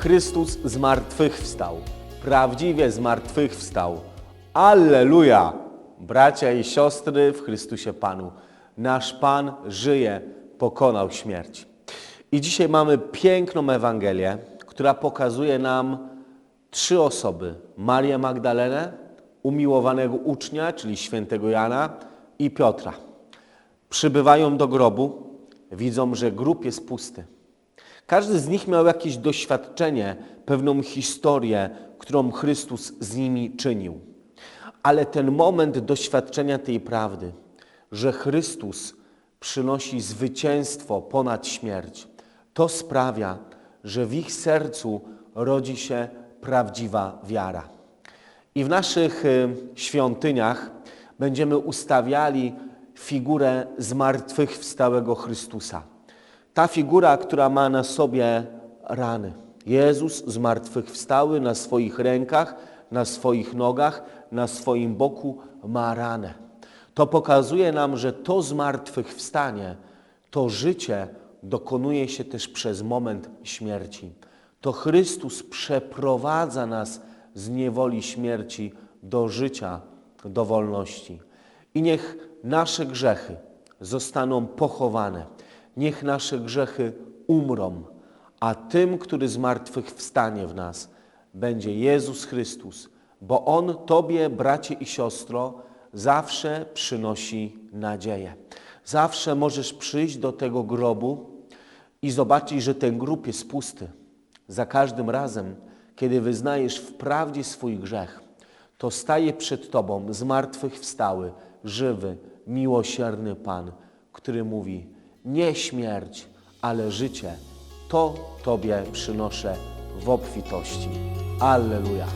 Chrystus zmartwychwstał. Prawdziwie zmartwychwstał. Alleluja! Bracia i siostry w Chrystusie Panu. Nasz Pan żyje, pokonał śmierć. I dzisiaj mamy piękną Ewangelię, która pokazuje nam trzy osoby. Marię Magdalenę, umiłowanego ucznia, czyli świętego Jana i Piotra. Przybywają do grobu, widzą, że grób jest pusty. Każdy z nich miał jakieś doświadczenie, pewną historię, którą Chrystus z nimi czynił. Ale ten moment doświadczenia tej prawdy, że Chrystus przynosi zwycięstwo ponad śmierć, to sprawia, że w ich sercu rodzi się prawdziwa wiara. I w naszych y, świątyniach będziemy ustawiali figurę zmartwychwstałego Chrystusa. Ta figura, która ma na sobie rany. Jezus zmartwychwstały na swoich rękach, na swoich nogach, na swoim boku ma ranę. To pokazuje nam, że to zmartwychwstanie, to życie dokonuje się też przez moment śmierci. To Chrystus przeprowadza nas z niewoli śmierci do życia, do wolności. I niech nasze grzechy zostaną pochowane, niech nasze grzechy umrą, a tym, który zmartwychwstanie w nas, będzie Jezus Chrystus, bo On Tobie, bracie i siostro, zawsze przynosi nadzieję. Zawsze możesz przyjść do tego grobu i zobaczyć, że ten grób jest pusty. Za każdym razem, kiedy wyznajesz w prawdzie swój grzech, to staje przed Tobą zmartwychwstały, żywy, miłosierny Pan, który mówi: Nie śmierć, ale życie, to Tobie przynoszę w obfitości. Alleluja.